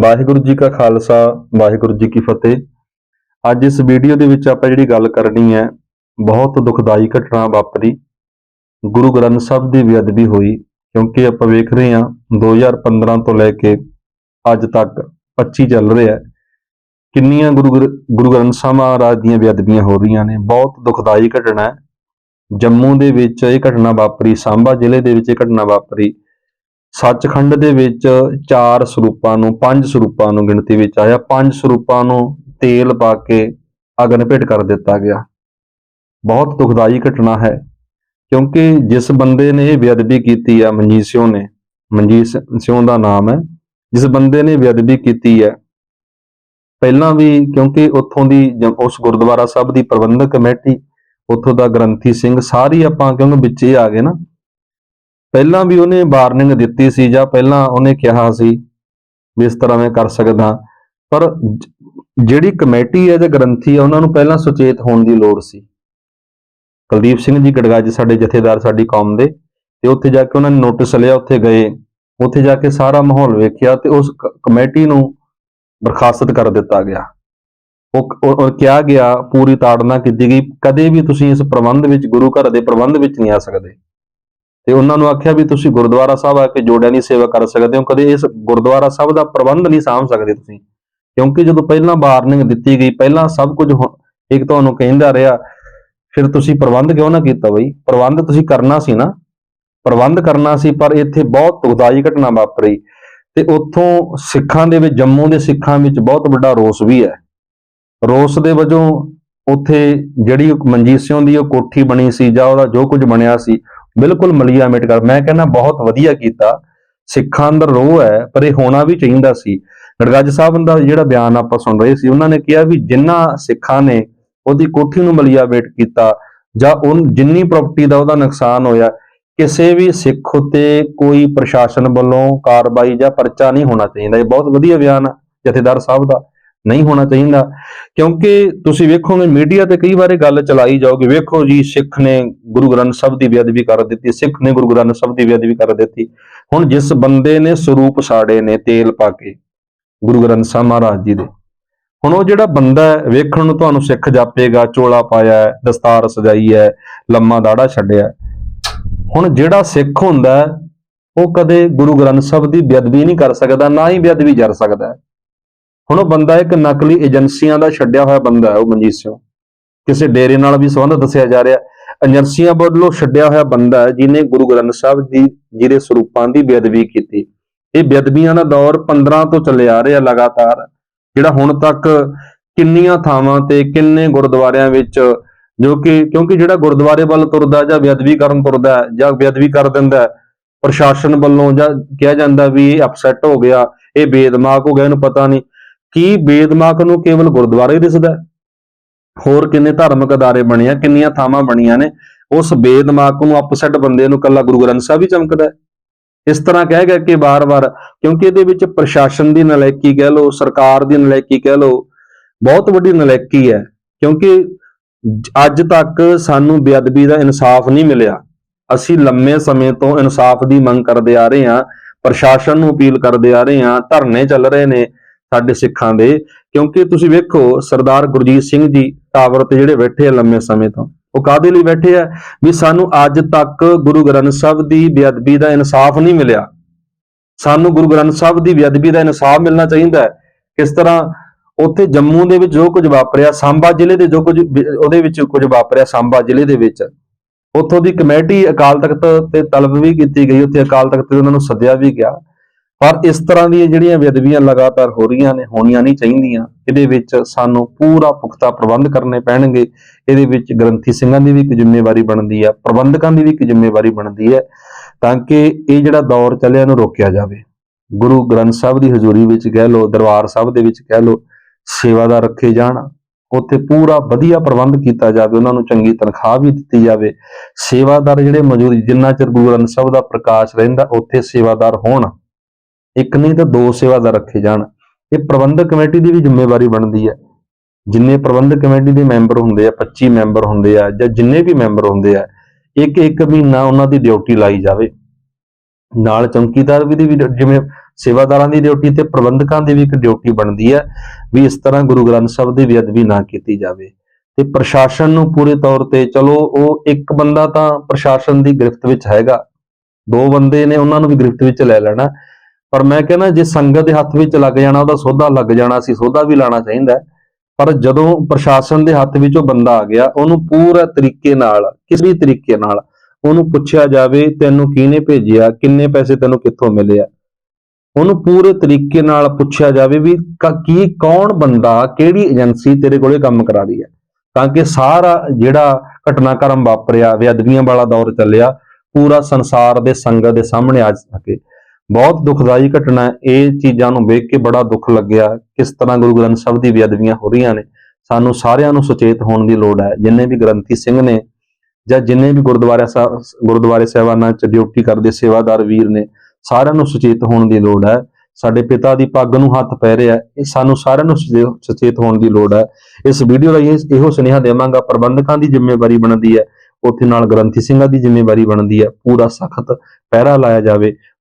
ਵਾਹਿਗੁਰੂ ਜੀ ਕਾ ਖਾਲਸਾ, ਵਾਹਿਗੁਰੂ ਜੀ ਕੀ ਫਤਿਹ। ਅੱਜ ਇਸ ਵੀਡੀਓ ਦੇ ਵਿੱਚ ਆਪਾਂ ਜਿਹੜੀ ਗੱਲ ਕਰਨੀ ਹੈ, ਬਹੁਤ ਦੁਖਦਾਈ ਘਟਨਾ ਵਾਪਰੀ। ਗੁਰੂ ਗ੍ਰੰਥ ਸਾਹਿਬ ਦੀ ਬੇਅਦਬੀ ਹੋਈ, ਕਿਉਂਕਿ ਆਪਾਂ ਵੇਖ ਰਹੇ ਹਾਂ 2015 ਤੋਂ ਲੈ ਕੇ ਅੱਜ ਤੱਕ 25 ਚੱਲ ਰਿਹਾ ਕਿੰਨੀਆਂ ਗੁਰੂ ਗ੍ਰ- ਗੁਰੂ ਗ੍ਰੰਥ ਸਾਹਿਬ ਮਹਾਰਾਜ ਦੀਆਂ ਬੇਅਦਬੀਆਂ ਹੋ ਰਹੀਆਂ ਨੇ, ਬਹੁਤ ਦੁਖਦਾਈ ਘਟਨਾ ਹੈ। ਜੰਮੂ ਦੇ ਵਿੱਚ ਇਹ ਘਟਨਾ ਵਾਪਰੀ, ਸਾਂਬਾ ਜ਼ਿਲ੍ਹੇ ਦੇ ਵਿੱਚ ਇਹ ਘਟਨਾ ਵਾਪਰੀ। ਸੱਚਖੰਡ ਦੇ ਵਿੱਚ ਚਾਰ ਸਰੂਪਾਂ ਨੂੰ, ਪੰਜ ਸਰੂਪਾਂ ਨੂੰ ਗਿਣਤੀ ਵਿੱਚ ਆਇਆ। ਪੰਜ ਸਰੂਪਾਂ ਨੂੰ ਤੇਲ ਪਾ ਕੇ ਅਗਨ ਭੇਟ ਕਰ ਦਿੱਤਾ ਗਿਆ। ਬਹੁਤ ਦੁਖਦਾਈ ਘਟਨਾ ਹੈ, ਕਿਉਂਕਿ ਜਿਸ ਬੰਦੇ ਨੇ ਇਹ ਬੇਅਦਬੀ ਕੀਤੀ ਆ ਮਨਜੀਤ ਸਿੰਘ ਨੇ, ਮਨਜੀਤ ਸਿੰਘ ਦਾ ਨਾਮ ਹੈ, ਜਿਸ ਬੰਦੇ ਨੇ ਬੇਅਦਬੀ ਕੀਤੀ ਹੈ, ਪਹਿਲਾਂ ਵੀ ਕਿਉਂਕਿ ਉੱਥੋਂ ਦੀ ਜ- ਉਸ ਗੁਰਦੁਆਰਾ ਸਾਹਿਬ ਦੀ ਪ੍ਰਬੰਧਕ ਕਮੇਟੀ, ਉੱਥੋਂ ਦਾ ਗ੍ਰੰਥੀ ਸਿੰਘ, ਸਾਰੀ ਆਪਾਂ ਕਿਉਂਕਿ ਵਿੱਚ ਹੀ ਆ ਗਏ ਨਾ ਪਹਿਲਾਂ ਵੀ ਉਹਨੇ ਵਾਰਨਿੰਗ ਦਿੱਤੀ ਸੀ ਜਾਂ ਪਹਿਲਾਂ ਉਹਨੇ ਕਿਹਾ ਸੀ ਵੀ ਇਸ ਤਰ੍ਹਾਂ ਮੈਂ ਕਰ ਸਕਦਾ। ਪਰ ਜਿਹੜੀ ਕਮੇਟੀ ਹੈ ਜਾਂ ਗ੍ਰੰਥੀ ਹੈ, ਉਹਨਾਂ ਨੂੰ ਪਹਿਲਾਂ ਸੁਚੇਤ ਹੋਣ ਦੀ ਲੋੜ ਸੀ। ਕੁਲਦੀਪ ਸਿੰਘ ਜੀ ਗੜਗੱਜ ਸਾਡੇ ਜਥੇਦਾਰ, ਸਾਡੀ ਕੌਮ ਦੇ, ਤੇ ਉੱਥੇ ਜਾ ਕੇ ਉਹਨਾਂ ਨੇ ਨੋਟਿਸ ਲਿਆ, ਉੱਥੇ ਗਏ। ਉੱਥੇ ਜਾ ਕੇ ਸਾਰਾ ਮਾਹੌਲ ਵੇਖਿਆ ਤੇ ਉਸ ਕ- ਕਮੇਟੀ ਨੂੰ ਬਰਖਾਸਤ ਕਰ ਦਿੱਤਾ ਗਿਆ। ਉਹ ਕਿਹਾ ਗਿਆ, ਪੂਰੀ ਤਾੜਨਾ ਕੀਤੀ ਗਈ। ਕਦੇ ਵੀ ਤੁਸੀਂ ਇਸ ਪ੍ਰਬੰਧ ਵਿੱਚ, ਗੁਰੂ ਘਰ ਦੇ ਪ੍ਰਬੰਧ ਵਿੱਚ ਨਹੀਂ ਆ ਸਕਦੇ। ਤੇ ਉਹਨਾਂ ਨੂੰ ਆਖਿਆ ਵੀ ਤੁਸੀਂ ਗੁਰਦੁਆਰਾ ਸਾਹਿਬ ਆ ਕੇ ਜੋੜਿਆਂ ਦੀ ਸੇਵਾ ਕਰ ਸਕਦੇ ਹੋ, ਕਦੇ ਇਸ ਗੁਰਦੁਆਰਾ ਸਾਹਿਬ ਦਾ ਪ੍ਰਬੰਧ ਨਹੀਂ ਸਾਂਭ ਸਕਦੇ ਤੁਸੀਂ। ਕਿਉਂਕਿ ਜਦੋਂ ਪਹਿਲਾਂ ਵਾਰਨਿੰਗ ਦਿੱਤੀ ਗਈ, ਪਹਿਲਾਂ ਸਭ ਕੁਝ ਹੋ- ਇੱਕ ਤੁਹਾਨੂੰ ਕਹਿੰਦਾ ਰਿਹਾ, ਫਿਰ ਤੁਸੀਂ ਪ੍ਰਬੰਧ ਕਿਉਂ ਨਾ ਕੀਤਾ ਬਈ? ਪ੍ਰਬੰਧ ਤੁਸੀਂ ਕਰਨਾ ਸੀ ਨਾ। ਪ੍ਰਬੰਧ ਕਰਨਾ ਸੀ, ਪਰ ਇੱਥੇ ਬਹੁਤ ਦੁਖਦਾਈ ਘਟਨਾ ਵਾਪਰੀ। ਤੇ ਉੱਥੋਂ ਸਿੱਖਾਂ ਦੇ ਵਿੱਚ, ਜੰਮੂ ਦੇ ਸਿੱਖਾਂ ਵਿੱਚ ਬਹੁਤ ਵੱਡਾ ਰੋਸ ਵੀ ਹੈ। ਰੋਸ ਦੇ ਵਜੋਂ ਉੱਥੇ ਜਿਹੜੀ ਮਨਜੀਤ ਸਿੰਘ ਦੀ ਉਹ ਕੋਠੀ ਬਣੀ ਸੀ ਜਾਂ ਉਹਦਾ ਜੋ ਕੁਝ ਬਣਿਆ ਸੀ ਬਿਲਕੁਲ ਮਲੀਆ ਮਿਟ ਕਰ। ਮੈਂ ਕਹਿੰਦਾ ਬਹੁਤ ਵਧੀਆ ਕੀਤਾ। ਸਿੱਖਾਂ ਅੰਦਰ ਰੋਹ ਹੈ, ਪਰ ਇਹ ਹੋਣਾ ਵੀ ਚਾਹੀਦਾ ਸੀ। ਗੜਗੱਜ ਸਾਹਿਬ ਦਾ ਜਿਹੜਾ ਬਿਆਨ ਆਪਾਂ ਸੁਣ ਰਹੇ ਸੀ, ਉਹਨਾਂ ਨੇ ਕਿਹਾ ਵੀ ਜਿਨ੍ਹਾਂ ਸਿੱਖਾਂ ਨੇ ਉਹਦੀ ਕੋਠੀ ਨੂੰ ਮਲੀਆ ਵੇਟ ਕੀਤਾ, ਜਾਂ ਉਹ ਜਿੰਨੀ ਪ੍ਰਾਪਰਟੀ ਦਾ ਉਹਦਾ ਨੁਕਸਾਨ ਹੋਇਆ, ਕਿਸੇ ਵੀ ਸਿੱਖ ਉਤੇ ਕੋਈ ਪ੍ਰਸ਼ਾਸਨ ਵੱਲੋਂ ਕਾਰਵਾਈ ਜਾਂ ਪਰਚਾ ਨਹੀਂ ਹੋਣਾ ਚਾਹੀਦਾ। ਇਹ ਬਹੁਤ ਵਧੀਆ ਬਿਆਨ ਆ ਜਥੇਦਾਰ ਸਾਹਿਬ ਦਾ। ਨਹੀਂ ਹੋਣਾ ਚਾਹੀਦਾ। ਕਿਉਂਕਿ ਤੁਸੀਂ ਵੇਖੋਗੇ ਮੀਡੀਆ ਤੇ ਕਈ ਵਾਰੇ ਗੱਲ ਚਲਾਈ ਜਾਓਗੇ ਵੇਖੋ ਜੀ, ਸਿੱਖ ਨੇ ਗੁਰੂ ਗ੍ਰੰਥ ਸਾਹਿਬ ਦੀ ਬੇਅਦਬੀ ਕਰ ਦਿੱਤੀ, ਸਿੱਖ ਨੇ ਗੁਰੂ ਗ੍ਰੰਥ ਸਾਹਿਬ ਦੀ ਬੇਅਦਬੀ ਕਰ ਦਿੱਤੀ। ਹੁਣ ਜਿਸ ਬੰਦੇ ਨੇ ਸਰੂਪ ਸਾੜੇ ਨੇ, ਤੇਲ ਪਾ ਕੇ, ਗੁਰੂ ਗ੍ਰੰਥ ਸਾਹਿਬ ਮਹਾਰਾਜ ਜੀ ਦੇ, ਹੁਣ ਉਹ ਜਿਹੜਾ ਬੰਦਾ ਵੇਖਣ ਨੂੰ ਤੁਹਾਨੂੰ ਸਿੱਖ ਜਾਪੇਗਾ, ਚੋਲਾ ਪਾਇਆ ਹੈ, ਦਸਤਾਰ ਸਜਾਈ ਹੈ, ਲੰਮਾ ਦਾੜਾ ਛੱਡਿਆ। ਹੁਣ ਜਿਹੜਾ ਸਿੱਖ ਹੁੰਦਾ ਉਹ ਕਦੇ ਗੁਰੂ ਗ੍ਰੰਥ ਸਾਹਿਬ ਦੀ ਬੇਅਦਬੀ ਨਹੀਂ ਕਰ ਸਕਦਾ, ਨਾ ਹੀ ਬੇਅਦਬੀ ਜਰ ਸਕਦਾ ਹੁਣ ਉਹ ਬੰਦਾ ਇੱਕ ਨਕਲੀ ਏਜੰਸੀਆਂ ਦਾ ਛੱਡਿਆ ਹੋਇਆ ਬੰਦਾ ਹੈ, ਉਹ ਮਨਜੀਤ ਸਿੰਘ। ਕਿਸੇ ਡੇਰੇ ਨਾਲ ਵੀ ਸੰਬੰਧ ਦੱਸਿਆ ਜਾ ਰਿਹਾ। ਏਜੰਸੀਆਂ ਵੱਲੋਂ ਛੱਡਿਆ ਹੋਇਆ ਬੰਦਾ ਹੈ ਜਿਨੇ ਗੁਰੂ ਗ੍ਰੰਥ ਸਾਹਿਬ ਜੀ ਜੀ ਦੇ ਸਰੂਪਾਂ ਦੀ ਬੇਅਦਬੀ ਕੀਤੀ। ਇਹ ਬੇਅਦਬੀਆਂ ਦਾ ਦੌਰ 15 ਤੋਂ ਚੱਲੇ ਆ ਰਿਹਾ ਲਗਾਤਾਰ, ਜਿਹੜਾ ਹੁਣ ਤੱਕ ਕਿੰਨੀਆਂ ਥਾਵਾਂ ਤੇ, ਕਿੰਨੇ ਗੁਰਦੁਆਰਿਆਂ ਵਿੱਚ ਜੋ ਕਿ, ਕਿਉਂਕਿ ਜਿਹੜਾ ਗੁਰਦੁਆਰੇ ਵੱਲ ਤੁਰਦਾ ਜਾਂ ਬੇਅਦਬੀ ਕਰਨ ਤੁਰਦਾ ਜਾਂ ਬੇਅਦਬੀ ਕਰ ਦਿੰਦਾ ਪ੍ਰਸ਼ਾਸਨ ਵੱਲੋਂ ਜਾਂ ਕਿਹਾ ਜਾਂਦਾ ਵੀ ਇਹ ਅਪਸੈਟ ਹੋ ਗਿਆ, ਇਹ ਬੇਦਮਾਗ ਹੋ ਗਿਆ, ਇਹਨੂੰ ਪਤਾ ਨਹੀਂ। ਕੀ ਬੇਦਮਾਕ ਨੂੰ ਕੇਵਲ ਗੁਰਦੁਆਰੇ ਹੀ? ਦਿਸਦਾ ਹੋਰ ਕਿੰਨੇ ਧਾਰਮਿਕ ਅਦਾਰੇ ਬਣੇ ਕਿੰਨੀਆਂ ਥਾਵਾਂ ਬਣੀਆਂ ਨੇ, ਉਸ ਬੇਦਮਾਕ ਨੂੰ ਅਪਸੈਟ ਬੰਦੇ ਨੂੰ ਕੱਲਾ ਗੁਰੂ ਗ੍ਰੰਥ ਸਾਹਿਬ ਹੀ ਚਮਕਦਾ ਇਸ ਤਰ੍ਹਾਂ ਕਹਿ ਗਿਆ ਕਿ ਵਾਰ-ਵਾਰ, ਕਿਉਂਕਿ ਇਹਦੇ ਵਿੱਚ ਪ੍ਰਸ਼ਾਸਨ ਦੀ ਨਲਾਇਕੀ ਕਹਿ ਲਓ, ਸਰਕਾਰ ਦੀ ਨਲਾਇਕੀ ਕਹਿ ਲਓ, ਬਹੁਤ ਵੱਡੀ ਨਲਾਇਕੀ ਹੈ, ਕਿਉਂਕਿ ਅੱਜ ਤੱਕ ਸਾਨੂੰ ਬੇਅਦਬੀ ਦਾ ਇਨਸਾਫ ਨਹੀਂ ਮਿਲਿਆ। ਅਸੀਂ ਲੰਮੇ ਸਮੇਂ ਤੋਂ ਇਨਸਾਫ ਦੀ ਮੰਗ ਕਰਦੇ ਆ ਰਹੇ ਹਾਂ, ਪ੍ਰਸ਼ਾਸਨ ਨੂੰ ਅਪੀਲ ਕਰਦੇ ਆ ਰਹੇ ਹਾਂ, ਧਰਨੇ ਚੱਲ ਰਹੇ ਨੇ ਸਾਡੇ ਸਿੱਖਾਂ ਦੇ, ਕਿਉਂਕਿ ਤੁਸੀਂ ਵੇਖੋ ਸਰਦਾਰ ਗੁਰਜੀਤ ਸਿੰਘ ਜੀ ਟਾਵਰ ਤੇ ਜਿਹੜੇ ਬੈਠੇ ਆ ਲੰਮੇ ਸਮੇਂ ਤੋਂ, ਉਹ ਕਾਦੇ ਲਈ ਬੈਠੇ ਆ? ਵੀ ਸਾਨੂੰ ਅੱਜ ਤੱਕ ਗੁਰੂ ਗ੍ਰੰਥ ਸਾਹਿਬ ਦੀ ਬੇਅਦਬੀ ਦਾ ਇਨਸਾਫ ਨਹੀਂ ਮਿਲਿਆ। ਸਾਨੂੰ ਗੁਰੂ ਗ੍ਰੰਥ ਸਾਹਿਬ ਦੀ ਬੇਅਦਬੀ ਦਾ ਇਨਸਾਫ ਮਿਲਣਾ ਚਾਹੀਦਾ ਹੈ। ਕਿਸ ਤਰ੍ਹਾਂ? ਉੱਥੇ ਜੰਮੂ ਦੇ ਵਿੱਚ ਜੋ ਕੁਝ ਵਾਪਰਿਆ, ਸਾਂਬਾ ਜ਼ਿਲ੍ਹੇ ਦੇ ਜੋ ਕੁਝ ਉਹਦੇ ਵਿੱਚ ਕੁਝ ਵਾਪਰਿਆ ਸਾਂਬਾ ਜ਼ਿਲ੍ਹੇ ਦੇ ਵਿੱਚ। ਉੱਥੋਂ ਦੀ ਕਮੇਟੀ ਅਕਾਲ ਤਖਤ ਤੇ ਤਲਬ ਵੀ ਕੀਤੀ ਗਈ, ਉੱਥੇ ਅਕਾਲ ਤਖਤ ਤੇ ਉਹਨਾਂ ਨੂੰ ਸੱਦਿਆ ਵੀ ਗਿਆ। ਪਰ ਇਸ ਤਰ੍ਹਾਂ ਦੀਆਂ ਜਿਹੜੀਆਂ ਬੇਅਦਬੀਆਂ ਲਗਾਤਾਰ ਹੋ ਰਹੀਆਂ ਨੇ, ਹੋਣੀਆਂ ਨਹੀਂ ਚਾਹੀਦੀਆਂ, ਇਹਦੇ ਵਿੱਚ ਸਾਨੂੰ ਪੂਰਾ ਪੁਖਤਾ ਪ੍ਰਬੰਧ ਕਰਨੇ ਪੈਣਗੇ। ਇਹਦੇ ਵਿੱਚ ਗ੍ਰੰਥੀ ਸਿੰਘਾਂ ਦੀ ਵੀ ਇੱਕ ਜ਼ਿੰਮੇਵਾਰੀ ਬਣਦੀ ਹੈ, ਪ੍ਰਬੰਧਕਾਂ ਦੀ ਵੀ ਇੱਕ ਜ਼ਿੰਮੇਵਾਰੀ ਬਣਦੀ ਹੈ, ਤਾਂ ਕਿ ਇਹ ਜਿਹੜਾ ਦੌਰ ਚੱਲਿਆ ਇਹਨੂੰ ਰੋਕਿਆ ਜਾਵੇ। ਗੁਰੂ ਗ੍ਰੰਥ ਸਾਹਿਬ ਦੀ ਹਜ਼ੂਰੀ ਵਿੱਚ ਕਹਿ ਲਓ, ਦਰਬਾਰ ਸਾਹਿਬ ਦੇ ਵਿੱਚ ਕਹਿ ਲਓ, ਸੇਵਾਦਾਰ ਰੱਖੇ ਜਾਣ, ਉੱਥੇ ਪੂਰਾ ਵਧੀਆ ਪ੍ਰਬੰਧ ਕੀਤਾ ਜਾਵੇ, ਉਹਨਾਂ ਨੂੰ ਚੰਗੀ ਤਨਖਾਹ ਵੀ ਦਿੱਤੀ ਜਾਵੇ। ਸੇਵਾਦਾਰ ਜਿਹੜੇ ਮੌਜੂਦ, ਜਿੰਨਾ ਚਿਰ ਗੁਰੂ ਗ੍ਰੰਥ ਸਾਹਿਬ ਦਾ ਪ੍ਰਕਾਸ਼ ਰਹਿੰਦਾ, ਉੱਥੇ ਸੇਵਾਦਾਰ ਹੋਣ। ਇੱਕ ਨਹੀਂ ਤਾਂ ਦੋ ਸੇਵਾਦਾਰ ਰੱਖੇ ਜਾਣ। ਇਹ ਪ੍ਰਬੰਧਕ ਕਮੇਟੀ ਦੀ ਵੀ ਜ਼ਿੰਮੇਵਾਰੀ ਬਣਦੀ ਹੈ। ਜਿੰਨੇ ਪ੍ਰਬੰਧਕ ਕਮੇਟੀ ਦੇ ਮੈਂਬਰ ਹੁੰਦੇ ਆ 25 ਮੈਂਬਰ ਹੁੰਦੇ ਆ ਜਾਂ ਜਿੰਨੇ ਵੀ ਮੈਂਬਰ ਹੁੰਦੇ ਆ, ਇੱਕ ਇੱਕ ਮਹੀਨਾ ਉਹਨਾਂ ਦੀ ਡਿਊਟੀ ਲਾਈ ਜਾਵੇ। ਨਾਲ ਚੌਕੀਦਾਰ ਵੀ ਦੀ ਵੀ ਜਿਵੇਂ ਸੇਵਾਦਾਰਾਂ ਦੀ ਡਿਊਟੀ ਤੇ ਪ੍ਰਬੰਧਕਾਂ ਦੀ ਵੀ ਇੱਕ ਡਿਊਟੀ ਬਣਦੀ ਹੈ ਵੀ ਇਸ ਤਰ੍ਹਾਂ ਗੁਰੂ ਗ੍ਰੰਥ ਸਾਹਿਬ ਦੀ ਬੇਅਦਬੀ ਨਾ ਕੀਤੀ ਜਾਵੇ। ਤੇ ਪ੍ਰਸ਼ਾਸਨ ਨੂੰ ਪੂਰੇ ਤੌਰ ਤੇ ਚਲੋ ਉਹ ਇੱਕ ਬੰਦਾ ਤਾਂ ਪ੍ਰਸ਼ਾਸਨ ਦੀ ਗ੍ਰਿਫਤ ਵਿੱਚ ਹੈਗਾ। ਦੋ ਬੰਦੇ ਨੇ ਉਹਨਾਂ ਨੂੰ ਵੀ ਗ੍ਰਿਫਤ ਵਿੱਚ ਲੈ ਲੈਣਾ। ਪਰ ਮੈਂ ਕਹਿੰਦਾ ਜੇ ਸੰਗਤ ਦੇ ਹੱਥ ਵਿੱਚ ਲੱਗ ਜਾਣਾ, ਉਹਦਾ ਸੋਧਾ ਲੱਗ ਜਾਣਾ ਸੀ ਸੋਧਾ ਵੀ ਲਾਣਾ ਚਾਹੀਦਾ ਪਰ ਜਦੋਂ ਪ੍ਰਸ਼ਾਸਨ ਦੇ ਹੱਥ ਵਿੱਚ ਉਹ ਬੰਦਾ ਆ ਗਿਆ, ਉਹਨੂੰ ਪੂਰਾ ਤਰੀਕੇ ਨਾਲ, ਕਿਸੇ ਵੀ ਤਰੀਕੇ ਨਾਲ ਉਹਨੂੰ ਪੁੱਛਿਆ ਜਾਵੇ, ਤੈਨੂੰ ਕਿਹਨੇ ਭੇਜਿਆ? ਕਿੰਨੇ ਪੈਸੇ ਤੈਨੂੰ ਕਿੱਥੋਂ ਮਿਲੇ ਆ? ਉਹਨੂੰ ਪੂਰੇ ਤਰੀਕੇ ਨਾਲ ਪੁੱਛਿਆ ਜਾਵੇ ਵੀ ਕੀ, ਕੌਣ ਬੰਦਾ, ਕਿਹੜੀ ਏਜੰਸੀ ਤੇਰੇ ਕੋਲੇ ਕੰਮ ਕਰਾ ਰਹੀ ਹੈ? ਤਾਂ ਕਿ ਸਾਰਾ ਜਿਹੜਾ ਘਟਨਾਕ੍ਰਮ ਵਾਪਰਿਆ, ਬੇਅਦਬੀਆਂ ਵਾਲਾ ਦੌਰ ਚੱਲਿਆ, ਪੂਰਾ ਸੰਸਾਰ ਦੇ ਸੰਗਤ ਦੇ ਸਾਹਮਣੇ ਆ ਸਕੇ। ਬਹੁਤ ਦੁਖਦਾਈ ਘਟਨਾ ਹੈ। ਇਹ ਚੀਜ਼ਾਂ ਨੂੰ ਵੇਖ ਕੇ ਬੜਾ ਦੁੱਖ ਲੱਗਿਆ। ਕਿਸ ਤਰ੍ਹਾਂ ਗੁਰੂ ਗ੍ਰੰਥ ਸਾਹਿਬ ਦੀ ਬੇਅਦਬੀਆਂ ਹੋ ਰਹੀਆਂ ਨੇ, ਸਾਨੂੰ ਸਾਰਿਆਂ ਨੂੰ ਸੁਚੇਤ ਹੋਣ ਦੀ ਲੋੜ ਹੈ। ਜਿੰਨੇ ਵੀ ਗ੍ਰੰਥੀ ਸਿੰਘ ਨੇ ਜਾਂ ਜਿੰਨੇ ਵੀ ਗੁਰਦੁਆਰਾ ਸਾਹਿਬ ਗੁਰਦੁਆਰੇ ਸਾਹਿਬਾਨਾਂ ਚ ਡਿਊਟੀ ਕਰਦੇ ਸੇਵਾਦਾਰ ਵੀਰ ਨੇ, ਸਾਰਿਆਂ ਨੂੰ ਸੁਚੇਤ ਹੋਣ ਦੀ ਲੋੜ ਹੈ। ਸਾਡੇ ਪਿਤਾ ਦੀ ਪੱਗ ਨੂੰ ਹੱਥ ਪੈ ਰਿਹਾ ਇਹ ਸਾਨੂੰ ਸਾਰਿਆਂ ਨੂੰ ਸੁਚੇ- ਸੁਚੇਤ ਹੋਣ ਦੀ ਲੋੜ ਹੈ। ਇਸ ਵੀਡੀਓ ਰਾਹੀਂ ਇਹੋ ਸੁਨੇਹਾ ਦੇਵਾਂਗਾ। ਪ੍ਰਬੰਧਕਾਂ ਦੀ ਜ਼ਿੰਮੇਵਾਰੀ ਬਣਦੀ ਹੈ। ਉੱਥੇ ਨਾਲ ਗ੍ਰੰਥੀ ਸਿੰਘਾਂ ਦੀ ਜ਼ਿੰਮੇਵਾਰੀ ਬਣਦੀ ਹੈ। ਪੂਰਾ ਸਖਤ ਪਹਿਰਾ ਲਾਇਆ ਜਾਵੇ।